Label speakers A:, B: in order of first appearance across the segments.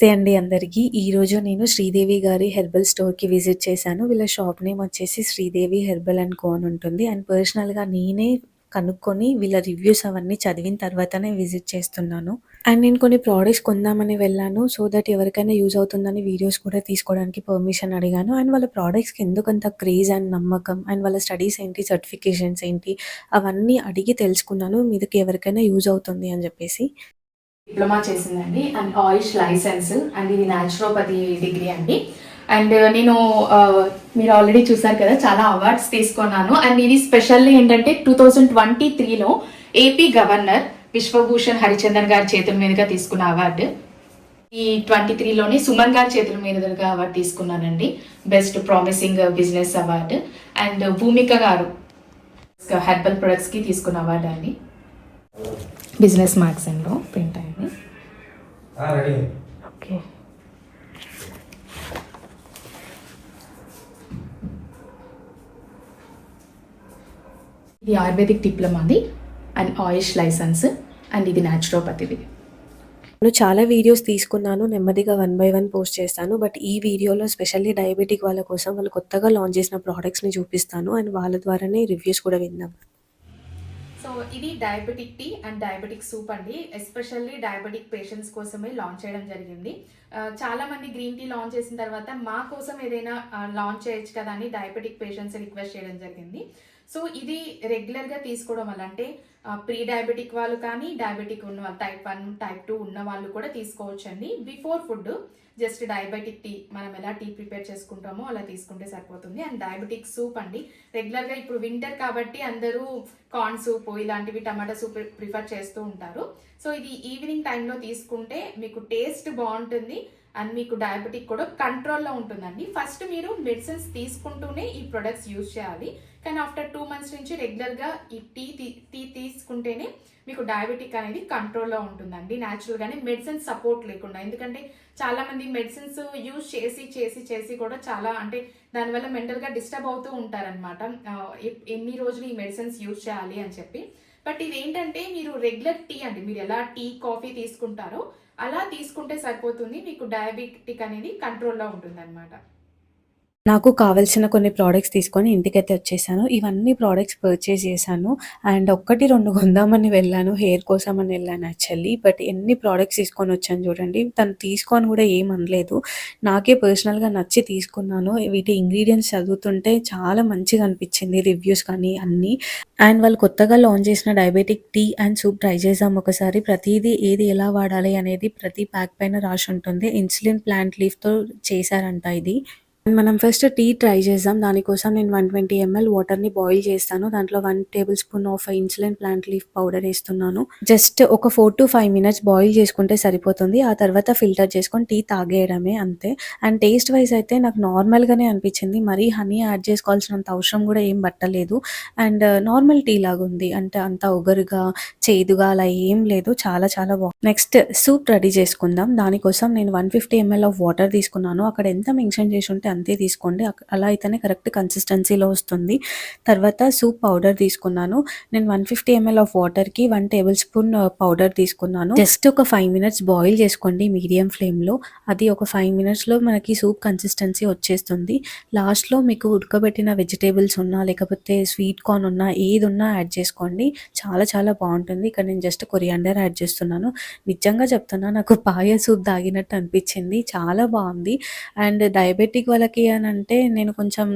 A: నమస్తే అండి అందరికీ. ఈరోజు నేను శ్రీదేవి గారి హెర్బల్ స్టోర్‌కి విజిట్ చేశాను. వీళ్ళ షాప్ నేమ్ వచ్చేసి శ్రీదేవి హెర్బల్ అండ్ కో అని ఉంటుంది. అండ్ పర్సనల్‌గా నేనే కనుక్కొని వీళ్ళ రివ్యూస్ అవన్నీ చదివిన తర్వాతనే విజిట్ చేస్తున్నాను. అండ్ నేను కొన్ని ప్రోడక్ట్స్ కొందామని వెళ్ళాను. సో దట్ ఎవరికైనా యూజ్ అవుతుందని వీడియోస్ కూడా తీసుకోవడానికి పర్మిషన్ అడిగాను. అండ్ వాళ్ళ ప్రొడక్ట్స్‌కి ఎందుకంత క్రేజ్ అండ్ నమ్మకం అండ్ వాళ్ళ స్టడీస్ ఏంటి, సర్టిఫికేషన్స్ ఏంటి అవన్నీ అడిగి తెలుసుకున్నాను. మీదకి ఎవరికైనా యూజ్ అవుతుంది అని చెప్పేసి.
B: డిప్లొమా చేసిందండి. And Ayush license. అండ్ ఇది న్యాచురోపతి డిగ్రీ అండి. అండ్ నేను మీరు ఆల్రెడీ చూసారు కదా చాలా అవార్డ్స్ తీసుకున్నాను. అండ్ ఇది స్పెషల్లీ ఏంటంటే టూ థౌజండ్ ట్వంటీ త్రీలో ఏపీ గవర్నర్ విశ్వభూషణ్ హరిచందన్ గారి చేతుల మీదుగా తీసుకున్న అవార్డు ఈ ట్వంటీ త్రీలోనే సుమన్ గారి చేతుల మీదుగా అవార్డు తీసుకున్నానండి. Best promising business award and Bhumika గారు హెర్బల్ ప్రొడక్ట్స్కి తీసుకున్న అవార్డు అండి. బిజినెస్ మ్యాగజైన్లో ప్రింట్ అయ్యింది
C: రెడీ
B: ఓకే ఇది ఆయుర్వేదిక్ డిప్లొమాది అండ్ ఆయుష్ లైసెన్స్ అండ్ ఇది న్యాచురోపతిది
A: నేను చాలా వీడియోస్ తీసుకున్నాను. నెమ్మదిగా వన్ బై వన్ పోస్ట్ చేస్తాను. బట్ ఈ వీడియోలో స్పెషల్లీ డయాబెటిక్ వాళ్ళ కోసం వాళ్ళు కొత్తగా లాంచ్ చేసిన ప్రొడక్ట్స్‌ని చూపిస్తాను. అండ్ వాళ్ళ ద్వారానే రివ్యూస్ కూడా విందాం.
B: సో ఇది diabetic tea and diabetic soup అండి. ఎస్పెషల్లీ డయాబెటిక్ పేషెంట్స్ కోసమే లాంచ్ చేయడం జరిగింది. చాలా మంది గ్రీన్ టీ లాంచ్ చేసిన తర్వాత మా కోసం ఏదైనా లాంచ్ చేయొచ్చు కదా అని డయాబెటిక్ పేషెంట్స్ రిక్వెస్ట్ చేయడం జరిగింది. సో ఇది రెగ్యులర్గా తీసుకోవడం వల్ల అంటే ప్రీ డయాబెటిక్ వాళ్ళు కానీ డయాబెటిక్ ఉన్న వాళ్ళు టైప్ వన్ టైప్ టూ ఉన్న వాళ్ళు కూడా తీసుకోవచ్చు అండి before food just diabetic tea మనం ఎలా టీ ప్రిపేర్ చేసుకుంటామో అలా తీసుకుంటే సరిపోతుంది. అండ్ డయాబెటిక్ సూప్ అండి. రెగ్యులర్గా ఇప్పుడు వింటర్ కాబట్టి అందరూ కార్న్ సూప్ ఇలాంటివి టమాటా సూప్ ప్రిఫర్ చేస్తూ ఉంటారు. సో ఇది ఈవినింగ్ టైంలో తీసుకుంటే మీకు టేస్ట్ బాగుంటుంది. అండ్ మీకు డయాబెటిక్ కూడా కంట్రోల్లో ఉంటుందండి. ఫస్ట్ మీరు మెడిసిన్స్ తీసుకుంటూనే ఈ ప్రొడక్ట్స్ యూజ్ చేయాలి. కానీ ఆఫ్టర్ టూ మంత్స్ నుంచి రెగ్యులర్గా ఈ టీ టీ తీసుకుంటేనే మీకు డయాబెటిక్ అనేది కంట్రోల్లో ఉంటుందండి. న్యాచురల్గానే మెడిసిన్ సపోర్ట్ లేకుండా. ఎందుకంటే చాలామంది మెడిసిన్స్ యూజ్ చేసి చేసి చేసి కూడా చాలా అంటే దానివల్ల మెంటల్గా డిస్టర్బ్ అవుతూ ఉంటారనమాట ఎన్ని రోజులు ఈ మెడిసిన్స్ యూజ్ చేయాలి అని చెప్పి. బట్ ఇది ఏంటంటే మీరు రెగ్యులర్ టీ అండి మీరు ఎలా టీ కాఫీ తీసుకుంటారో అలా తీసుకుంటే సరిపోతుంది. మీకు డయాబెటిక్ అనేది కంట్రోల్లో ఉంటుంది అనమాట
A: నాకు కావాల్సిన కొన్ని ప్రోడక్ట్స్ తీసుకొని ఇంటికైతే వచ్చేసాను. ఇవన్నీ ప్రోడక్ట్స్ పర్చేస్ చేశాను. అండ్ ఒక్కటి రెండు కొందామని వెళ్ళాను. హెయిర్ కోసం అని వెళ్ళాను యాక్చువల్లీ. బట్ ఎన్ని ప్రోడక్ట్స్ తీసుకొని వచ్చాను చూడండి. తను తీసుకొని కూడా ఏం అనలేదు. నాకే పర్సనల్‌గా నచ్చి తీసుకున్నాను. వీటి ఇంగ్రీడియంట్స్ చదువుతుంటే చాలా మంచిగా అనిపించింది. రివ్యూస్ కానీ అన్నీ. అండ్ వాళ్ళు కొత్తగా లాంచ్ చేసిన diabetic tea and soup try చేసాం ఒకసారి. ప్రతిదీ ఏది ఎలా వాడాలి అనేది ప్రతి ప్యాక్ పైన రాసి ఉంటుంది. ఇన్సులిన్ ప్లాంట్ లీఫ్‌తో చేశారంట ఇది. మనం ఫస్ట్ టీ ట్రై చేద్దాం. దానికోసం నేను 120 ఎంఎల్ వాటర్‌ని బాయిల్ చేస్తాను. దాంట్లో one tablespoon of insulin plant leaf powder వేస్తున్నాను జస్ట్ ఒక 4-5 మినిట్స్ బాయిల్ చేసుకుంటే సరిపోతుంది. ఆ తర్వాత ఫిల్టర్ చేసుకొని టీ తాగేయడమే అంతే. అండ్ టేస్ట్ వైస్ అయితే నాకు నార్మల్‌గానే అనిపించింది. మరీ హనీ యాడ్ చేసుకోవాల్సినంత అవసరం కూడా ఏం పట్టలేదు. అండ్ నార్మల్ టీ లాగా ఉంది అంటే అంత ఒగరుగా, చేదుగా అలా ఏం లేదు. చాలా చాలా బాగుంది. నెక్స్ట్ సూప్ రెడీ చేసుకుందాం. దానికోసం నేను 150 ఎంఎల్ ఆఫ్ వాటర్ తీసుకున్నాను. అక్కడ ఎంత మెన్షన్ చేసి ఉంటే అంతే తీసుకోండి. అలా అయితేనే కరెక్ట్ కన్సిస్టెన్సీలో వస్తుంది. తర్వాత సూప్ పౌడర్ తీసుకున్నాను. నేను 150 ఎంఎల్ ఆఫ్ వాటర్‌కి వన్ టేబుల్ స్పూన్ పౌడర్ తీసుకున్నాను. జస్ట్ ఒక ఫైవ్ మినిట్స్ బాయిల్ చేసుకోండి మీడియం ఫ్లేమ్‌లో. అది ఒక ఫైవ్ మినిట్స్‌లో మనకి సూప్ కన్సిస్టెన్సీ వచ్చేస్తుంది. లాస్ట్‌లో మీకు ఉడకబెట్టిన వెజిటేబుల్స్ ఉన్నా, లేకపోతే స్వీట్ కార్న్ ఉన్నా, ఏదున్నా యాడ్ చేసుకోండి. చాలా చాలా బాగుంటుంది. ఇక్కడ నేను జస్ట్ కొరియాండర్ యాడ్ చేస్తున్నాను. నిజంగా చెప్తున్నా నాకు పాయ సూప్ తాగినట్టు అనిపించింది. చాలా బాగుంది. అండ్ డయాబెటిక్ వాళ్ళకి అని అంటే నేను కొంచెం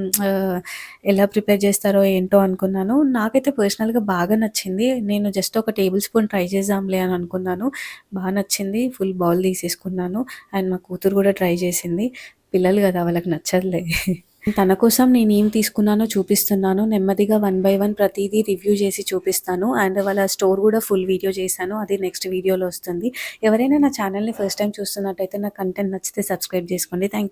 A: ఎలా ప్రిపేర్ చేస్తారో ఏంటో అనుకున్నాను. నాకైతే పర్సనల్‌గా బాగా నచ్చింది. నేను జస్ట్ ఒక టేబుల్ స్పూన్ ట్రై చేద్దాంలే అని అనుకున్నాను. బాగా నచ్చింది. ఫుల్ బౌల్ తీసేసుకున్నాను. అండ్ మా కూతురు కూడా ట్రై చేసింది. పిల్లలు కదా వాళ్ళకి నచ్చదులే. తన కోసం నేను ఏం తీసుకున్నానో చూపిస్తున్నాను. నెమ్మదిగా వన్ బై వన్ ప్రతిదీ రివ్యూ చేసి చూపిస్తాను. అండ్ వాళ్ళ స్టోర్ కూడా ఫుల్ వీడియో చేశాను. అది నెక్స్ట్ వీడియోలో వస్తుంది. ఎవరైనా నా ఛానల్‌ని ఫస్ట్ టైం చూస్తున్నట్టయితే నా కంటెంట్ నచ్చితే సబ్స్క్రైబ్ చేసుకోండి. Thank you.